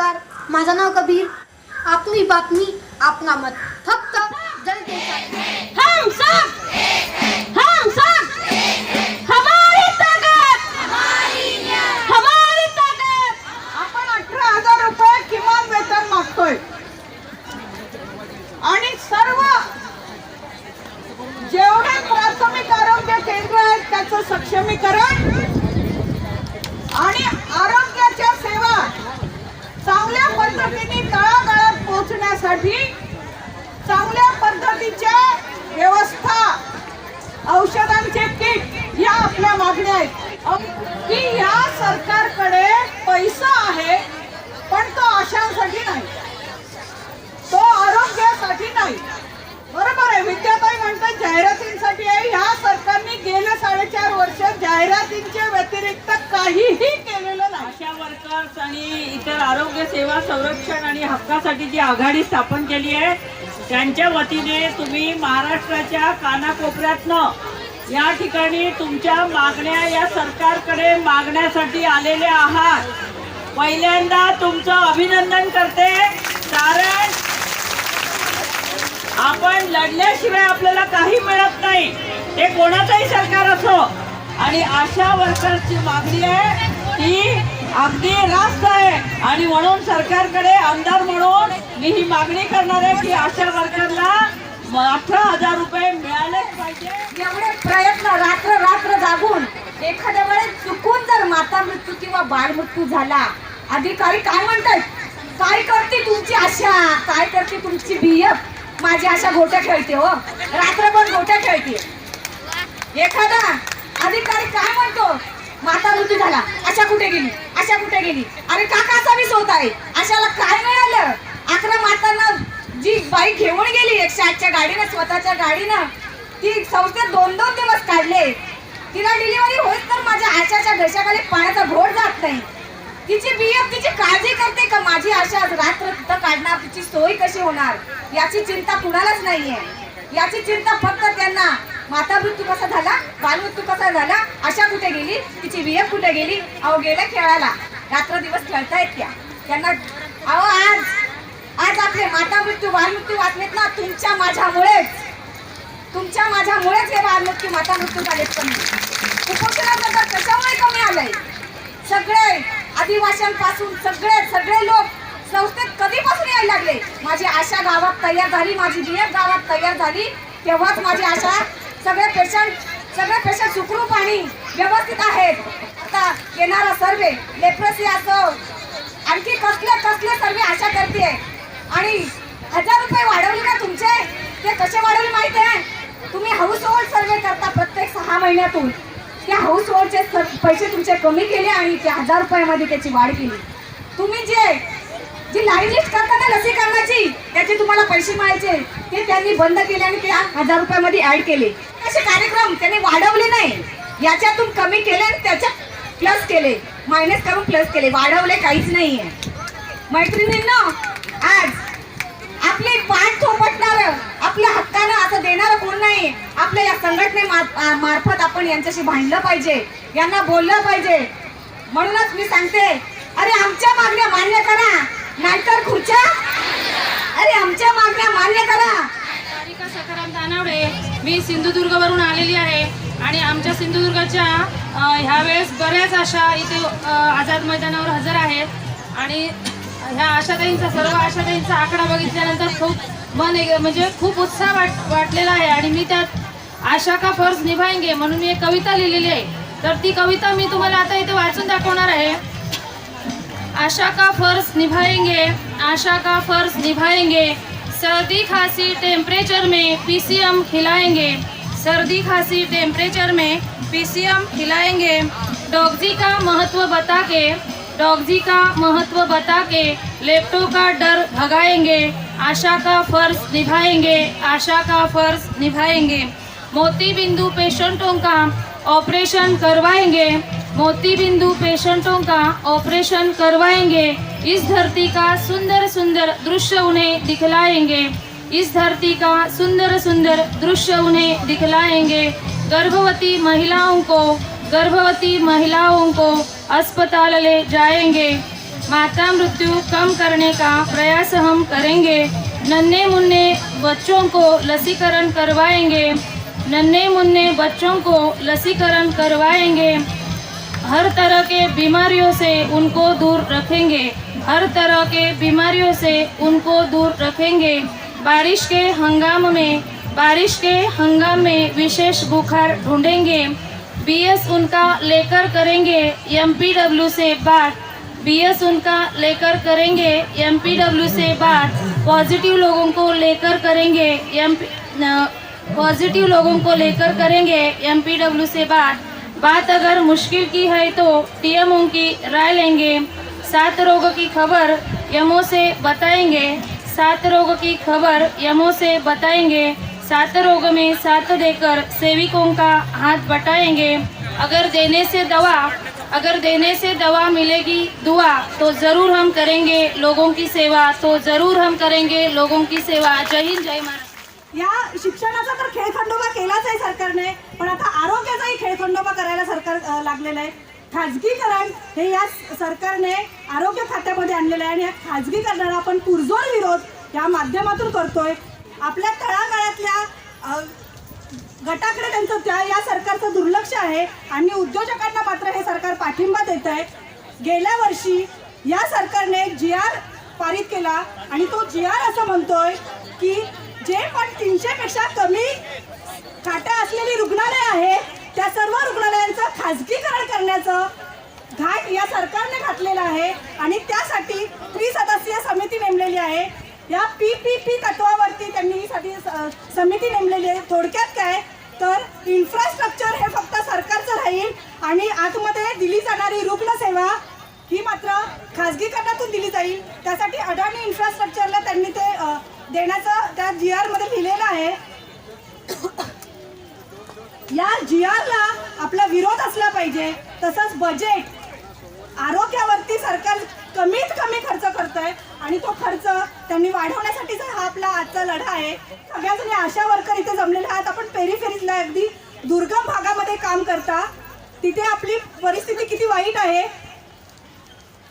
नमस्कार माझं नाव कबीर. आपली बातमी आपला मत फक्त जनतेसाठी हम सब हम सब हमारी ताकत हमारी ताकत आपण अठरा हजार रुपये किमान वेतन मागतोय आणि सर्व जेवढे प्राथमिक आरोग्य केंद्र आहेत त्याचं सक्षमीकरण आणि आरोग्याच्या सेवा चांगल्या पद्धतीने तळागाळात करण्यासाठी चांगल्या पद्धतीच्या व्यवस्था औषधांचे किट या आपल्या मागण्या आहेत. की या सरकारकडे पैसा आहे पण तो आशांसाठी नाही. तो आरोग्यासाठी नाही. बरोबर आहे विद्याताई म्हणतात जाहिरातींसाठी आहे. ह्या सरकारने गेल्या साडेचार वर्ष जाहिरातींच्या व्यतिरिक्त काहीही विकास आणि इतर आरोग्य सेवा संरक्षण आणि हक्कासाठी जी आघाडी स्थापन केली आहे त्यांच्या वतीने तुम्ही महाराष्ट्राच्या कानाकोपऱ्यातनं या ठिकाणी तुमच्या मागण्या या सरकारकडे मागण्यासाठी आलेले आहात. पहिल्यांदा तुमचं अभिनंदन करते कारण आपण लढल्याशिवाय आपल्याला काही मिळत नाही. ते कोणाचंही सरकार असो. आणि आशा वर्कर्सची मागणी आहे अगदी रास्त आहे. आणि म्हणून सरकारकडे आमदार म्हणून मी ही मागणी करणार आहे की अशा वर्करला अठरा हजार रुपये मिळालेच पाहिजे. एवढे प्रयत्न रात्र रात्र जागून एखाद्या वेळेस चुकून जर माता मृत्यू किंवा बाळ मृत्यू झाला अधिकारी काय म्हणतात? काय करते तुमची आशा? काय करते तुमची बियप माझी आशा गोट्या खेळते हो. रात्रभर गोट्या खेळते. एखादा अधिकारी काय म्हणतो? माता मृत्यू झाला. आशा कुठे गेली? आशा कुठे गेली? अरे काकाचा वीस होत आहे. आशाला काय मिळालं? अकरा मातांना जी बाई घेऊन गेली एकशे आठच्या गाडीनं स्वतःच्या गाडीनं ती संस्थेत दोन दोन दिवस काढले. तिला डिलिव्हरी होईल तर माझ्या आशाच्या घशाखाली पाण्याचा घोड जात नाही. तिची बियप तिची काळजी करते का? माझी आशा रात्र तिथं काढणार? तिची सोय कशी होणार? याची चिंता कुणालाच नाहीये. याची चिंता फक्त त्यांना. माता मृत्यू कसा झाला? बालमृत्यू कसा झाला? आशा कुठे गेली? तिची बियप कुठे गेली? अहो गेल्या खेळाला. रात्र दिवस खेळतायत त्या. त्यांना अहो आज आज आपले माता मृत्यू बालमृत्यू वाचलेत ना तुमच्या माझ्यामुळेच. तुमच्या माझ्यामुळेच हे बालमृत्यू माता मृत्यू झालेत कमी कुपोषणाचं कशामुळे कमी आलंय? सगळे आदिवाशांपासून सगळे सगळे लोक संस्थेत कधीपासून यायला लागले? माझी आशा गावात तयार झाली माझी बियप गावात तयार झाली तेव्हाच माझी आशा सगळे पेशंट सगळे पेशंट सुखरूप आणि व्यवस्थित आहेत. आता येणारा सर्वे लेप्रसी असो आणखी कसले कसले सर्वे आशा करते. आणि हजार रुपये वाढवले ना तुमचे ते कसे वाढवले माहिती आहे? तुम्ही हाऊस होल्ड सर्वे करता प्रत्येक सहा महिन्यातून. त्या हाऊस होल्डचे पैसे तुमचे कमी केले आणि त्या हजार रुपयामध्ये त्याची वाढ केली. तुम्ही जे जी लाईन लिस्ट करताना लसीकरणाची त्याचे तुम्हाला पैसे मिळायचे. ते त्यांनी बंद केले आणि त्या हजार रुपयामध्ये ऍड केले. असे कार्यक्रम त्यांनी वाढवले नाही. याच्यातून कमी केले आणि त्याच्यात प्लस केले. मायनस करून प्लस केले. वाढवले काहीच नाहीये. मैत्रिणींना आज आपली पाठ थोपटणार आपल्या हक्कानं असं देणार कोण नाही आपल्या या संघटने मार्फत आपण यांच्याशी भांडलं पाहिजे. यांना बोललं पाहिजे. म्हणूनच मी सांगते अरे आमच्या मागण्या मान्य करा. नाहीतर खुर्च्या? अरे आमच्या मागण्या मान्य करा. सारिका सखाराम दानावडे मी सिंधुदुर्गवरून आलेली आहे आणि आमच्या सिंधुदुर्गच्या ह्या वेळेस बऱ्याच अशा इथे आझाद मैदानावर हजर आहेत. आणि ह्या आशाताईंचा सर्व आशाताईंचा आकडा बघितल्यानंतर खूप मन एक म्हणजे खूप उत्साह वाट वाटलेला आहे आणि मी त्यात आशा का फर्ज निभायंगे म्हणून मी एक कविता लिहिलेली आहे. तर ती कविता मी तुम्हाला आता इथे वाचून दाखवणार आहे. आशा का फ़र्ज़ निभाएँगे, आशा का फ़र्ज़ निभाएँगे। सर्दी खांसी टेम्परेचर में पीसीएम खिलाएँगे। सर्दी खांसी टेम्परेचर में पीसीएम खिलाएँगे। डॉगजी का महत्व बता के डॉगजी का महत्व बता के लेप्टो का डर भगाएँगे। आशा का फ़र्ज़ निभाएँगे, आशा का फ़र्ज़ निभाएँगे। मोती बिंदु पेशेंटों का ऑपरेशन करवाएँगे। मोती बिंदु पेशेंटों का ऑपरेशन करवाएँगे। इस धरती का सुंदर सुंदर दृश्य उन्हें दिखलाएँगे। इस धरती का सुंदर सुंदर दृश्य उन्हें दिखलाएँगे। गर्भवती महिलाओं को, गर्भवती महिलाओं को अस्पताल ले जाएँगे। माता मृत्यु कम करने का प्रयास हम करेंगे। नन्हे मुन्ने बच्चों को लसीकरण करवाएँगे। नन्हे मुन्ने बच्चों को लसीकरण करवाएँगे। हर तरह के बीमारियों से उनको दूर रखेंगे। हर तरह के बीमारियों से उनको दूर रखेंगे। बारिश के हंगाम में, बारिश के हंगाम में विशेष बुखार ढूंढेंगे। बीएस उनका लेकर करेंगे एमपीडब्ल्यू से बात बीएस उनका लेकर करेंगे एमपीडब्ल्यू से बात पॉजिटिव लोगों को लेकर करेंगे एमपी पॉजिटिव लोगों को लेकर करेंगे एमपीडब्ल्यू से बात बात अगर मुश्किल की है तो टीएमओ की राय लेंगे। सात रोग की खबर यमो से बताएंगे। सात रोग की खबर यमो से बताएंगे। सात रोग में साथ देकर सेविकों का हाथ बटाएंगे। अगर देने से दवा अगर देने से दवा मिलेगी दुआ तो ज़रूर हम करेंगे लोगों की सेवा तो ज़रूर हम करेंगे लोगों की सेवा। जय हिंद जय महाराज या शिक्षणाचा तर खेळखंडोबा केलाच आहे सरकारने पण आता काही खेळखंडोबा करायला सरकार लागलेलं आहे. खाजगीकरण हे या सरकारने आरोग्य खात्यामध्ये आणलेलं आहे आणि या खाजगीकरणाला आपण पुरजोर विरोध या माध्यमातून करतोय. आपल्या तळागाळातल्या गटाकडे त्यांचं त्या या सरकारचं दुर्लक्ष आहे आणि उद्योजकांना मात्र हे सरकार पाठिंबा देत आहे. गेल्या वर्षी या सरकारने जी आर पारित केला आणि तो जी आर असं म्हणतोय की जे पण तीनशेपेक्षा कमी खाटा असलेली रुग्णालय आहे त्या सर्व रुग्णालयांचं खाजगीकरण करण्याचं घाट या सरकारने घातलेला आहे आणि त्यासाठी त्रिसदस्यीय समिती नेमलेली आहे. या पी पी पी तत्वावरती त्यांनी ही स- समिती नेमलेली आहे. थोडक्यात काय? तर इन्फ्रास्ट्रक्चर हे फक्त सरकारचं राहील आणि आतमध्ये दिली जाणारी रुग्णसेवा ही मात्र खाजगीकरणातून दिली जाईल. त्यासाठी अडाणी इन्फ्रास्ट्रक्चरला त्यांनी ते देण्याचं त्या जी आरमध्ये लिहिलेलं आहे. या जी आरला आपला विरोध असला पाहिजे तसंच बजेट आरोग्यावरती सरकार कमीत कमी खर्च करत आहे आणि तो खर्च त्यांनी वाढवण्यासाठीचा हा आपला आजचा लढा आहे सगळ्या जणी आशा वर्कर इथे जमलेले आहात. आपण पेरीफेरीतला अगदी दुर्गम भागामध्ये काम करता. तिथे आपली परिस्थिती किती वाईट आहे.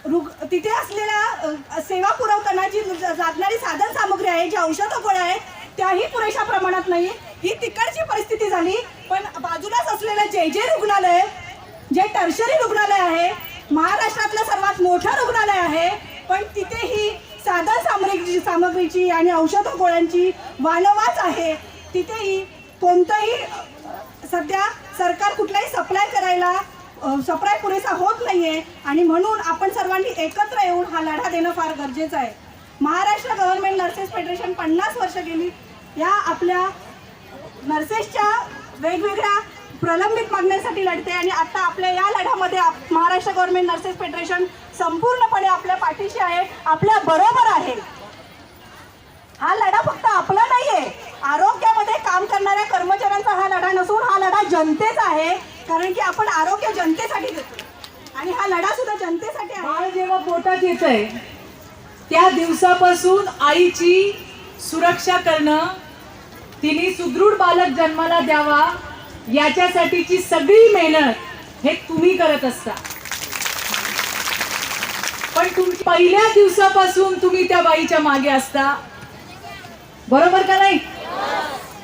रुग तिथे असलेल्या सेवा पुरवताना जी लागणारी साधन सामग्री आहे जी औषधं गोळ्या आहेत त्याही पुरेशा प्रमाणात नाही. ही तिकडची परिस्थिती झाली. पण बाजूलाच असलेलं जे जे रुग्णालय जे टर्शरी रुग्णालय आहे महाराष्ट्रातलं सर्वात मोठं रुग्णालय आहे. पण तिथेही साधन सामग्री सामग्रीची आणि औषधं गोळ्यांची वानवाच आहे. तिथेही कोणतंही सध्या सरकार कुठलाही सप्लाय करायला सप्लाय पुरेसा होत नाहीये. आणि म्हणून आपण सर्वांनी एकत्र येऊन हा लढा देणं फार गरजेचं आहे. महाराष्ट्र गव्हर्नमेंट नर्सेस फेडरेशन पन्नास वर्ष गेली. या आपल्या नर्सेसच्या वेगवेगळ्या प्रलंबित मागण्यांसाठी लढते आणि आता आपल्या या लढ्यामध्ये आप- महाराष्ट्र गव्हर्नमेंट नर्सेस फेडरेशन संपूर्णपणे आपल्या पाठीशी आहे आपल्या बरोबर आहे. हा लढा फक्त आपला नाहीये. आरोग्यामध्ये काम करणाऱ्या कर्मचाऱ्यांचा हा लढा नसून हा लढा जनतेचा आहे कारण की आपण आरोग्य जनतेसाठी देतो आणि हा लढा सुद्धा जनतेसाठी आहे. बाळ जेव्हा पोटात येत आहे त्या दिवसापासून आईची सुरक्षा करणं तिने सुदृढ बालक जन्माला द्यावा याच्यासाठीची सगळी मेहनत हे तुम्ही करत असता. पण तुम्ही पहिल्या दिवसापासून तुम्ही त्या बाईच्या मागे असता. बरोबर का नाही?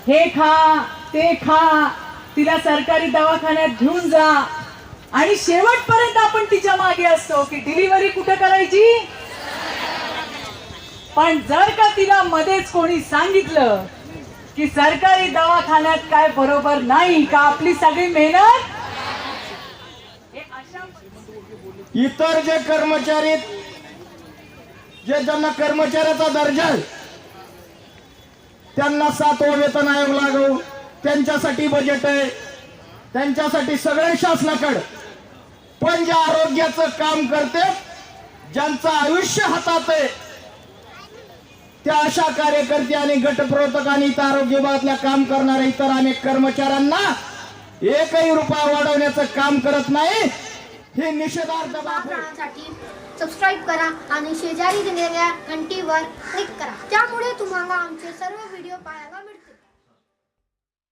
हे खा ते खा तिला सरकारी दवाखान्यात घेऊन जा. आणि शेवटपर्यंत आपण तिच्यामागे असतो की डिलिव्हरी कुठे करायची? पण जर का तिला मध्येच कोणी सांगितलं की सरकारी दवाखान्यात काय बरोबर नाही का? आपली सगळी मेहनत? इतर जे कर्मचारी जे ज्यांना कर्मचाऱ्याचा दर्जा आहे त्यांना सातवा वेतन आयोग लागू. त्यांच्यासाठी बजेट आहे. त्यांच्यासाठी सगळे शासनाकडे. पण जे आरोग्याचं काम करते ज्यांचं आयुष्य हातात आहे त्या अशा कार्यकर्ते आणि गटप्रवर्तक आणि इतर आरोग्य विभागातल्या काम करणाऱ्या इतर अनेक कर्मचाऱ्यांना एकही रुपया वाढवण्याचं काम करत नाही. हे निषेधार्थ सबस्क्राईब करा आणि शेजारी दिलेल्या घंटीवर क्लिक करा. त्यामुळे तुम्हाला आमचे सर्व व्हिडिओ पाहायला मिळतील.